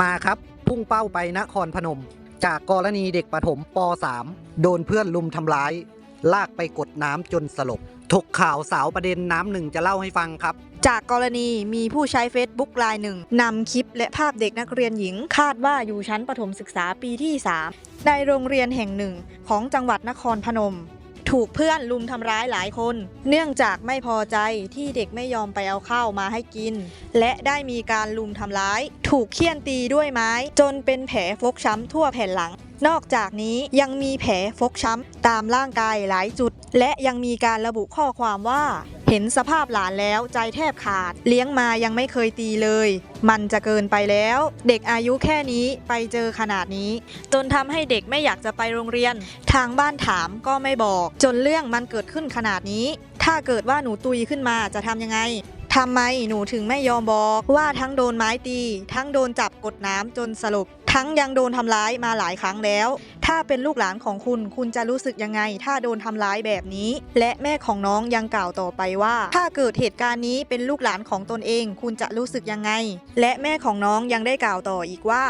มาครับ พุ่งเป้าไปนครพนม จากกรณีเด็กประถมป .3 โดนเพื่อนลุมทำร้าย ลากไปกดน้ำจนสลบถกข่าวสาวประเด็นน้ำหนึ่งจะเล่าให้ฟังครับ จากกรณีมีผู้ใช้ Facebook รายหนึ่งนำคลิปและภาพเด็กนักเรียนหญิง คาดว่าอยู่ชั้นประถมศึกษาปีที่ 3 ในโรงเรียนแห่งหนึ่งของจังหวัดนครพนม ถูกเพื่อนลุมทำร้ายหลายคน เนื่องจากไม่พอใจที่เด็กไม่ยอมไปเอาข้าวมาให้กิน และได้มีการลุมทำร้าย ถูกเคี่ยนตีด้วยไม้ จนเป็นแผลฟกช้ำทั่วแผ่นหลัง นอกจากนี้ยังมีแผลฟกช้ำตามร่างกายหลายจุด และยังมีการระบุข้อความว่า เห็นสภาพหลานแล้วใจแทบขาด เลี้ยงมายังไม่เคยตีเลย มันจะเกินไปแล้ว เด็กอายุแค่นี้ไปเจอขนาดนี้ จนทำให้เด็กไม่อยากจะไปโรงเรียน ทางบ้านถามก็ไม่บอก จนเรื่องมันเกิดขึ้นขนาดนี้ ถ้าเกิดว่าหนูตุยขึ้นมาจะทำยังไงทำไมหนูถึงไม่ยอมบอกว่าทั้งโดนไม้ตี ทั้งโดนจับกดน้ำจนสลบทั้งยังโดนทำร้ายมาหลายครั้งแล้ว ถ้าเป็นลูกหลานของคุณ คุณจะรู้สึกยังไง ถ้าโดนทำร้ายแบบนี้ และแม่ของน้องยังกล่าวต่อไปว่า ถ้าเกิดเหตุการณ์นี้เป็นลูกหลานของตนเอง คุณจะรู้สึกยังไง และแม่ของน้องยังได้กล่าวต่ออีกว่า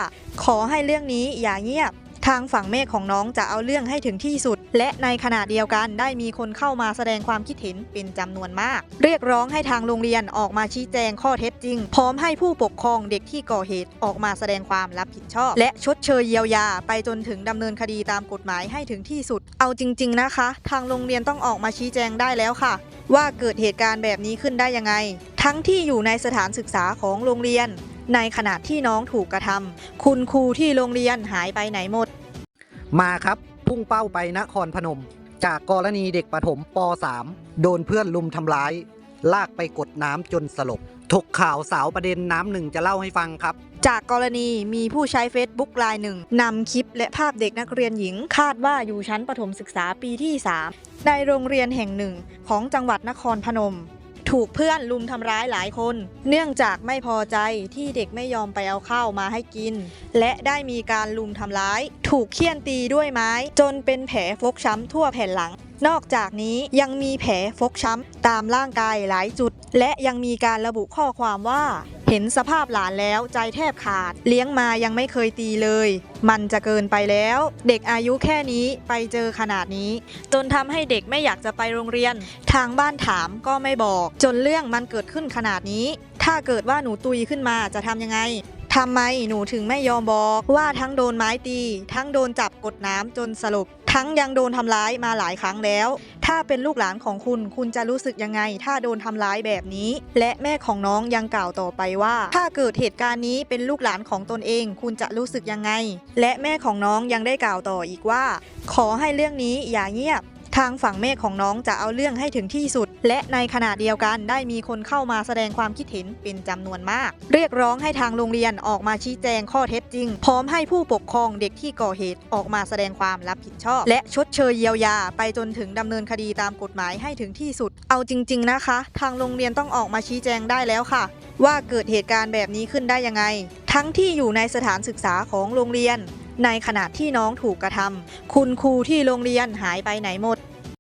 ขอให้เรื่องนี้อย่าเงียบ ทางฝั่งแม่ของน้องจะเอาเรื่องให้ถึงที่สุด และในขณะเดียวกันได้มีคนเข้ามาแสดงความคิดเห็นเป็นจำนวนมาก เรียกร้องให้ทางโรงเรียนออกมาชี้แจงข้อเท็จจริง พร้อมให้ผู้ปกครองเด็กที่ก่อเหตุออกมาแสดงความรับผิดชอบ และชดเชยเยียวยา ไปจนถึงดำเนินคดีตามกฎหมายให้ถึงที่สุด เอาจริง ๆนะคะ ทางโรงเรียนต้องออกมาชี้แจงได้แล้วค่ะ ว่าเกิดเหตุการณ์แบบนี้ขึ้นได้ยังไง ทั้งที่อยู่ในสถานศึกษาของโรงเรียน ในขณะที่น้องถูกกระทำคุณครูที่โรงเรียนหายไปไหนหมด มาครับ พุ่งเป้าไปนครพนม จากกรณีเด็กประถมป .3 โดนเพื่อนลุมทำร้าย ลากไปกดน้ำจนสลบถกข่าวสาวประเด็นน้ำหนึ่งจะเล่าให้ฟังครับ จากกรณีมีผู้ใช้ Facebook รายหนึ่งนำคลิปและภาพเด็กนักเรียนหญิง คาดว่าอยู่ชั้นประถมศึกษาปีที่ 3 ในโรงเรียนแห่งหนึ่งของจังหวัดนครพนม ถูกเพื่อนลุมทำร้ายหลายคน เนื่องจากไม่พอใจที่เด็กไม่ยอมไปเอาข้าวมาให้กิน และได้มีการลุมทำร้าย ถูกเคี่ยนตีด้วยไม้ จนเป็นแผลฟกช้ำทั่วแผ่นหลัง นอกจากนี้ยังมีแผลฟกช้ำตามร่างกายหลายจุด และยังมีการระบุข้อความว่า เห็นสภาพหลานแล้วใจแทบขาด เลี้ยงมายังไม่เคยตีเลย มันจะเกินไปแล้ว เด็กอายุแค่นี้ไปเจอขนาดนี้ จนทำให้เด็กไม่อยากจะไปโรงเรียน ทางบ้านถามก็ไม่บอก จนเรื่องมันเกิดขึ้นขนาดนี้ ถ้าเกิดว่าหนูตุยขึ้นมาจะทำยังไง ทำไมหนูถึงไม่ยอมบอกว่าทั้งโดนไม้ตี ทั้งโดนจับกดน้ำจนสลบ ทั้งยังโดนทำร้ายมาหลายครั้งแล้ว ถ้าเป็นลูกหลานของคุณ คุณจะรู้สึกยังไง ถ้าโดนทำร้ายแบบนี้ และแม่ของน้องยังกล่าวต่อไปว่า ถ้าเกิดเหตุการณ์นี้เป็นลูกหลานของตนเอง คุณจะรู้สึกยังไง และแม่ของน้องยังได้กล่าวต่ออีกว่า ขอให้เรื่องนี้อย่าเงียบ ทางฝั่งแม่ของน้องจะเอาเรื่องให้ถึงที่สุด และในขณะเดียวกันได้มีคนเข้ามาแสดงความคิดเห็นเป็นจำนวนมาก เรียกร้องให้ทางโรงเรียนออกมาชี้แจงข้อเท็จจริง พร้อมให้ผู้ปกครองเด็กที่ก่อเหตุออกมาแสดงความรับผิดชอบ และชดเชยเยียวยา ไปจนถึงดำเนินคดีตามกฎหมายให้ถึงที่สุด เอาจริง ๆนะคะ ทางโรงเรียนต้องออกมาชี้แจงได้แล้วค่ะ ว่าเกิดเหตุการณ์แบบนี้ขึ้นได้ยังไง ทั้งที่อยู่ในสถานศึกษาของโรงเรียนในขณะที่น้องถูกกระทำ คุณครูที่โรงเรียนหายไปไหนหมด